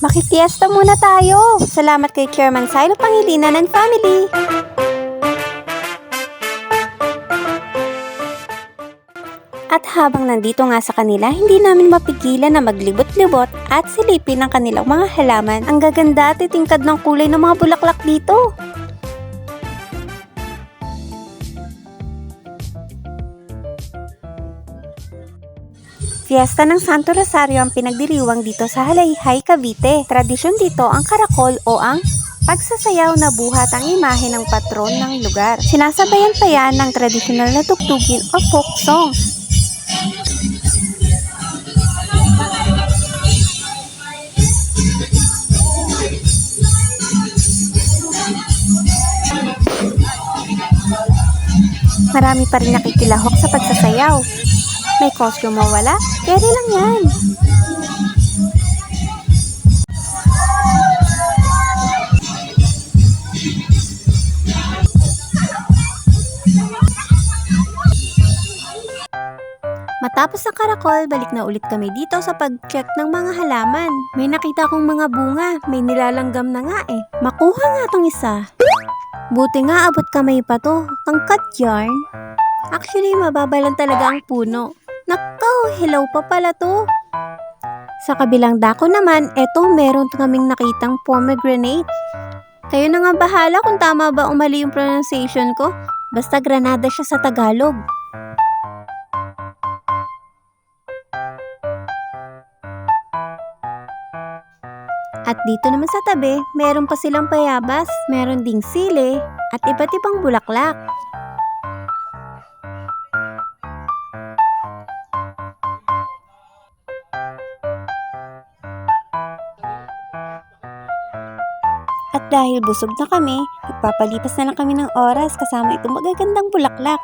Makifiesta muna tayo. Salamat kay Chairman Silo Pangilinan and family. At habang nandito nga sa kanila, hindi namin mapigilan na maglibot-libot at silipin ang kanilang mga halaman. Ang gaganda at itingkad ng kulay ng mga bulaklak dito. Fiesta ng Santo Rosario ang pinagdiriwang dito sa Halayhay, Cavite. Tradisyon dito ang karakol o ang pagsasayaw na buhat ang imahe ng patron ng lugar. Sinasabayan pa yan ng tradisyonal na tugtugin o folk songs. Marami pa rin nakikilahok sa pagsasayaw. May costume mo wala? Kere lang yan. Matapos ang karakol, balik na ulit kami dito sa pag-check ng mga halaman. May nakita kong mga bunga, may nilalanggam na nga eh. Makuha nga tong isa. Buti nga abot kamay pa to. Tangkat yarn. Actually, mababa lang talaga ang puno. Nakaw, hilaw pa pala to. Sa kabilang dako naman, eto meron kaming nakitang pomegranate. Kayo na nga bahala kung tama ba o mali yung pronunciation ko. Basta granada siya sa Tagalog. At dito naman sa tabi, meron pa silang payabas, meron ding sili, at iba't ibang bulaklak. At dahil busog na kami, nagpapalipas na lang kami ng oras kasama itong magagandang bulaklak.